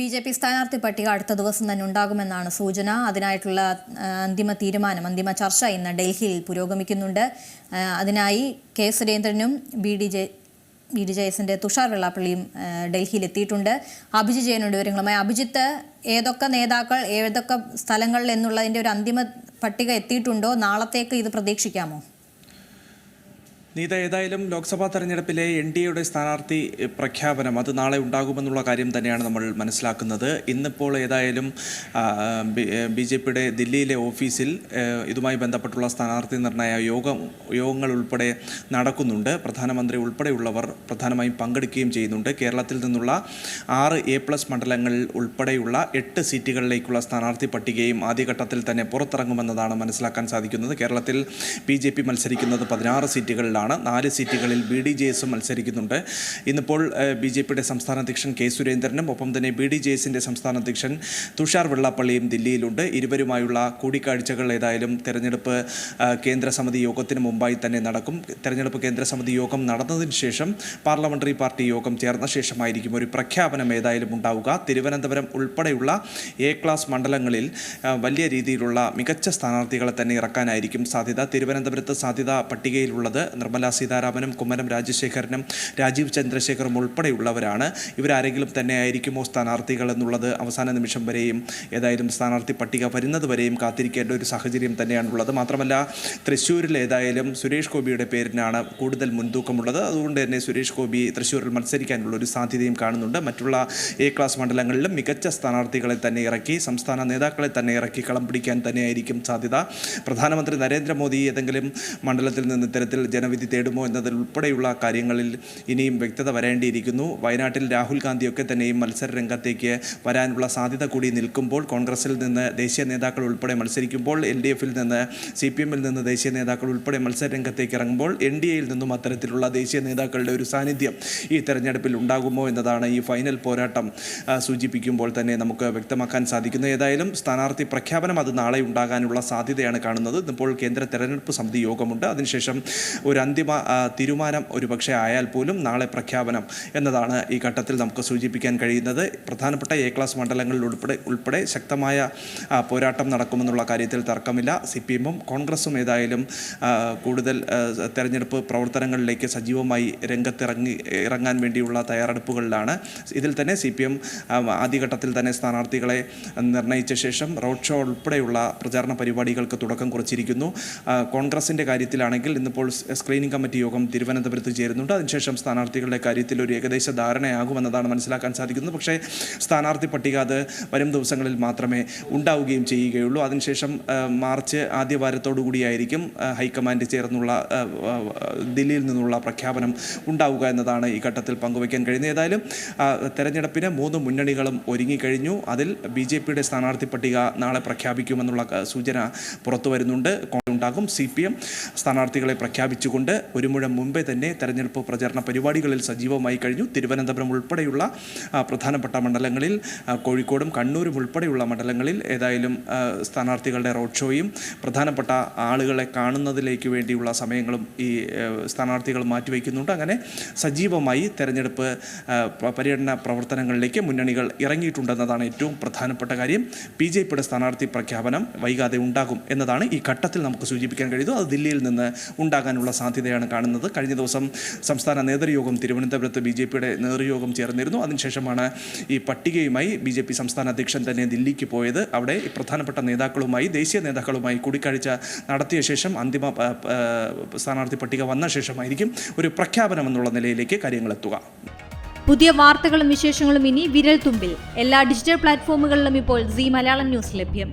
B J P സ്ഥാനാർത്ഥി പട്ടിക അടുത്ത ദിവസം തന്നെ ഉണ്ടാകുമെന്നാണ് സൂചന. അതിനായിട്ടുള്ള അന്തിമ തീരുമാനം അന്തിമ ചർച്ച ഇന്ന് ഡൽഹിയിൽ പുരോഗമിക്കുന്നുണ്ട്. അതിനായി കെ സുരേന്ദ്രനും B D J B D J എസിന്റെ തുഷാർ വെള്ളാപ്പള്ളിയും ഡൽഹിയിൽ എത്തിയിട്ടുണ്ട്. അഭിജി ജയനുണ്ട് വിവരങ്ങളുമായി. അഭിജിത്ത് ഏതൊക്കെ നേതാക്കൾ ഏതൊക്കെ സ്ഥലങ്ങളിൽ എന്നുള്ളതിന്റെ ഒരു അന്തിമ പട്ടിക എത്തിയിട്ടുണ്ടോ? നാളത്തേക്ക് ഇത് പ്രതീക്ഷിക്കാമോ? നീത ഏതായാലും ലോക്സഭാ തെരഞ്ഞെടുപ്പിലെ എൻ ഡി എയുടെ സ്ഥാനാർത്ഥി പ്രഖ്യാപനം അത് നാളെ ഉണ്ടാകുമെന്നുള്ള കാര്യം തന്നെയാണ് നമ്മൾ മനസ്സിലാക്കുന്നത്. ഇന്നിപ്പോൾ ഏതായാലും ബി ജെ പിയുടെ ദില്ലിയിലെ ഓഫീസിൽ ഇതുമായി ബന്ധപ്പെട്ടുള്ള സ്ഥാനാർത്ഥി നിർണയ യോഗം യോഗങ്ങൾ ഉൾപ്പെടെ നടക്കുന്നുണ്ട്. പ്രധാനമന്ത്രി ഉൾപ്പെടെയുള്ളവർ പ്രധാനമായും പങ്കെടുക്കുകയും ചെയ്യുന്നുണ്ട്. കേരളത്തിൽ നിന്നുള്ള ആറ് എ പ്ലസ് മണ്ഡലങ്ങളിൽ ഉൾപ്പെടെയുള്ള എട്ട് സീറ്റുകളിലേക്കുള്ള സ്ഥാനാർത്ഥി പട്ടികയും ആദ്യഘട്ടത്തിൽ തന്നെ പുറത്തിറങ്ങുമെന്നതാണ് മനസ്സിലാക്കാൻ സാധിക്കുന്നത്. കേരളത്തിൽ ബി മത്സരിക്കുന്നത് പതിനാറ് സീറ്റുകളിലാണ്. നാല് സീറ്റുകളിൽ ബി ഡി ജെ എസും മത്സരിക്കുന്നുണ്ട്. ഇന്നിപ്പോൾ ബി ജെ പിയുടെ സംസ്ഥാന അധ്യക്ഷൻ കെ സുരേന്ദ്രനും ഒപ്പം തന്നെ ബി ഡി ജെ എസിന്റെ സംസ്ഥാന അധ്യക്ഷൻ തുഷാർ വെള്ളാപ്പള്ളിയും ദില്ലിയിലുണ്ട്. ഇരുവരുമായുള്ള കൂടിക്കാഴ്ചകൾ ഏതായാലും തെരഞ്ഞെടുപ്പ് കേന്ദ്ര സമിതി യോഗത്തിന് മുമ്പായി തന്നെ നടക്കും. തെരഞ്ഞെടുപ്പ് കേന്ദ്ര സമിതി യോഗം നടന്നതിന് ശേഷം പാർലമെന്ററി പാർട്ടി യോഗം ചേർന്ന ശേഷമായിരിക്കും ഒരു പ്രഖ്യാപനം ഏതായാലും ഉണ്ടാവുക. തിരുവനന്തപുരം ഉൾപ്പെടെയുള്ള എ ക്ലാസ് മണ്ഡലങ്ങളിൽ വലിയ രീതിയിലുള്ള മികച്ച സ്ഥാനാർത്ഥികളെ തന്നെ ഇറക്കാനായിരിക്കും സാധ്യത. തിരുവനന്തപുരത്ത് സാധ്യതാ പട്ടികയിലുള്ളത് നിർമ്മല സീതാരാമനും കുമ്മനം രാജശേഖരനും രാജീവ് ചന്ദ്രശേഖറും ഉൾപ്പെടെയുള്ളവരാണ്. ഇവരാരെങ്കിലും തന്നെ ആയിരിക്കുമോ സ്ഥാനാർത്ഥികൾ എന്നുള്ളത് അവസാന നിമിഷം വരെയും ഏതായാലും സ്ഥാനാർത്ഥി പട്ടിക വരുന്നത് വരെയും കാത്തിരിക്കേണ്ട ഒരു സാഹചര്യം തന്നെയാണുള്ളത്. മാത്രമല്ല തൃശ്ശൂരിൽ ഏതായാലും സുരേഷ് ഗോപിയുടെ പേരിനാണ് കൂടുതൽ മുൻതൂക്കമുള്ളത്. അതുകൊണ്ട് തന്നെ സുരേഷ് ഗോപി തൃശ്ശൂരിൽ മത്സരിക്കാനുള്ള ഒരു സാധ്യതയും കാണുന്നുണ്ട്. മറ്റുള്ള എ ക്ലാസ് മണ്ഡലങ്ങളിലും മികച്ച സ്ഥാനാർത്ഥികളെ തന്നെ ഇറക്കി സംസ്ഥാന നേതാക്കളെ തന്നെ ഇറക്കി കളം പിടിക്കാൻ തന്നെയായിരിക്കും സാധ്യത. പ്രധാനമന്ത്രി നരേന്ദ്രമോദി ഏതെങ്കിലും മണ്ഡലത്തിൽ നിന്ന് ഇത്തരത്തിൽ ജനവിധി തേടുമോ എന്നതിൽ ഉൾപ്പെടെയുള്ള കാര്യങ്ങളിൽ ഇനിയും വ്യക്തത വരേണ്ടിയിരിക്കുന്നു. വയനാട്ടിൽ രാഹുൽ ഗാന്ധിയൊക്കെ തന്നെയും മത്സര രംഗത്തേക്ക് വരാനുള്ള സാധ്യത കൂടി നിൽക്കുമ്പോൾ കോൺഗ്രസിൽ നിന്ന് ദേശീയ നേതാക്കൾ ഉൾപ്പെടെ മത്സരിക്കുമ്പോൾ എൽ ഡി എഫിൽ നിന്ന് സി പി എമ്മിൽ നിന്ന് ദേശീയ നേതാക്കൾ ഉൾപ്പെടെ മത്സര രംഗത്തേക്ക് ഇറങ്ങുമ്പോൾ എൻ ഡി എയിൽ നിന്നും അത്തരത്തിലുള്ള ദേശീയ നേതാക്കളുടെ ഒരു സാന്നിധ്യം ഈ തെരഞ്ഞെടുപ്പിൽ ഉണ്ടാകുമോ എന്നതാണ് ഈ ഫൈനൽ പോരാട്ടം സൂചിപ്പിക്കുമ്പോൾ തന്നെ നമുക്ക് വ്യക്തമാക്കാൻ സാധിക്കുന്നത് ഏതായാലും സ്ഥാനാർത്ഥി പ്രഖ്യാപനം അത് നാളെ ഉണ്ടാകാനുള്ള സാധ്യതയാണ് കാണുന്നത്. ഇപ്പോൾ കേന്ദ്ര തെരഞ്ഞെടുപ്പ് സമിതി യോഗമുണ്ട്. അതിനുശേഷം ഒരു അന്തിമ തീരുമാനം ഒരുപക്ഷെ ആയാൽ പോലും നാളെ പ്രഖ്യാപനം എന്നതാണ് ഈ ഘട്ടത്തിൽ നമുക്ക് സൂചിപ്പിക്കാൻ കഴിയുന്നത്. പ്രധാനപ്പെട്ട എ ക്ലാസ് മണ്ഡലങ്ങളിൽ ഉൾപ്പെടെ ഉൾപ്പെടെ ശക്തമായ പോരാട്ടം നടക്കുമെന്നുള്ള കാര്യത്തിൽ തർക്കമില്ല. സി പി എമ്മും കോൺഗ്രസും ഏതായാലും കൂടുതൽ തെരഞ്ഞെടുപ്പ് പ്രവർത്തനങ്ങളിലേക്ക് സജീവമായി രംഗത്തിറങ്ങി ഇറങ്ങാൻ വേണ്ടിയുള്ള തയ്യാറെടുപ്പുകളിലാണ്. ഇതിൽ തന്നെ സി പി എം ആദ്യഘട്ടത്തിൽ തന്നെ സ്ഥാനാർത്ഥികളെ നിർണയിച്ച ശേഷം റോഡ് ഷോ ഉൾപ്പെടെയുള്ള പ്രചാരണ പരിപാടികൾക്ക് തുടക്കം കുറിച്ചിരിക്കുന്നു. കോൺഗ്രസിന്റെ കാര്യത്തിലാണെങ്കിൽ ഇന്നിപ്പോൾ സ് സ്ക്രീനിംഗ് കമ്മിറ്റി യോഗം തിരുവനന്തപുരത്ത് ചേരുന്നുണ്ട്. അതിനുശേഷം സ്ഥാനാർത്ഥികളുടെ കാര്യത്തിൽ ഒരു ഏകദേശ ധാരണയാകുമെന്നതാണ് മനസ്സിലാക്കാൻ സാധിക്കുന്നത്. പക്ഷേ സ്ഥാനാർത്ഥി പട്ടിക അത് വരും ദിവസങ്ങളിൽ മാത്രമേ ഉണ്ടാവുകയും ചെയ്യുകയുള്ളൂ. അതിനുശേഷം മാർച്ച് ആദ്യ വാരത്തോടുകൂടിയായിരിക്കും ഹൈക്കമാൻഡ് ചേർന്നുള്ള ദില്ലിയിൽ നിന്നുള്ള പ്രഖ്യാപനം ഉണ്ടാവുക എന്നതാണ് ഈ ഘട്ടത്തിൽ പങ്കുവയ്ക്കാൻ കഴിയുന്നത്. ഏതായാലും തെരഞ്ഞെടുപ്പിന് മൂന്ന് മുന്നണികളും ഒരുങ്ങിക്കഴിഞ്ഞു. അതിൽ ബി ജെ പിയുടെ സ്ഥാനാർത്ഥി പട്ടിക നാളെ പ്രഖ്യാപിക്കുമെന്നുള്ള സൂചന പുറത്തു വരുന്നുണ്ട്. ഉണ്ടാകും. സി പി എം സ്ഥാനാർത്ഥികളെ പ്രഖ്യാപിച്ചുകൊണ്ട് ഒരു മുഴം മുമ്പേ തന്നെ തെരഞ്ഞെടുപ്പ് പ്രചാരണ പരിപാടികളിൽ സജീവമായി കഴിഞ്ഞു. തിരുവനന്തപുരം ഉൾപ്പെടെയുള്ള പ്രധാനപ്പെട്ട മണ്ഡലങ്ങളിൽ കോഴിക്കോടും കണ്ണൂരും ഉൾപ്പെടെയുള്ള മണ്ഡലങ്ങളിൽ ഏതായാലും സ്ഥാനാർത്ഥികളുടെ റോഡ് ഷോയും പ്രധാനപ്പെട്ട ആളുകളെ കാണുന്നതിലേക്ക് വേണ്ടിയുള്ള സമയങ്ങളും ഈ സ്ഥാനാർത്ഥികൾ മാറ്റിവെക്കുന്നുണ്ട്. അങ്ങനെ സജീവമായി തെരഞ്ഞെടുപ്പ് പര്യടന പ്രവർത്തനങ്ങളിലേക്ക് മുന്നണികൾ ഇറങ്ങിയിട്ടുണ്ടെന്നതാണ് ഏറ്റവും പ്രധാനപ്പെട്ട കാര്യം. ബി ജെ പിയുടെ സ്ഥാനാർത്ഥി പ്രഖ്യാപനം വൈകാതെ ഉണ്ടാകും എന്നതാണ് ഈ ഘട്ടത്തിൽ നമുക്ക് സൂചിപ്പിക്കാൻ കഴിയുന്നു അത് ദില്ലിയിൽ നിന്ന് ഉണ്ടാകാനുള്ള സാധ്യതയാണ് കാണുന്നത്. കഴിഞ്ഞ ദിവസം സംസ്ഥാന നേതൃയോഗം തിരുവനന്തപുരത്ത് ബി ജെ പിയുടെ നേതൃയോഗം ചേർന്നിരുന്നു. അതിനുശേഷമാണ് ഈ പട്ടികയുമായി ബി ജെ പി സംസ്ഥാന അധ്യക്ഷൻ തന്നെ ദില്ലിക്ക് പോയത്. അവിടെ പ്രധാനപ്പെട്ട നേതാക്കളുമായി ദേശീയ നേതാക്കളുമായി കൂടിക്കാഴ്ച നടത്തിയ ശേഷം അന്തിമ സ്ഥാനാർത്ഥി പട്ടിക വന്ന ശേഷമായിരിക്കും ഒരു പ്രഖ്യാപനം എന്നുള്ള നിലയിലേക്ക് കാര്യങ്ങൾ എത്തുക. പുതിയ വാർത്തകളും വിശേഷങ്ങളും ഇനി വിരൽ തുമ്പിൽ. എല്ലാ ഡിജിറ്റൽ പ്ലാറ്റ്ഫോമുകളിലും ഇപ്പോൾ സി മലയാളം ന്യൂസ് ലഭ്യം.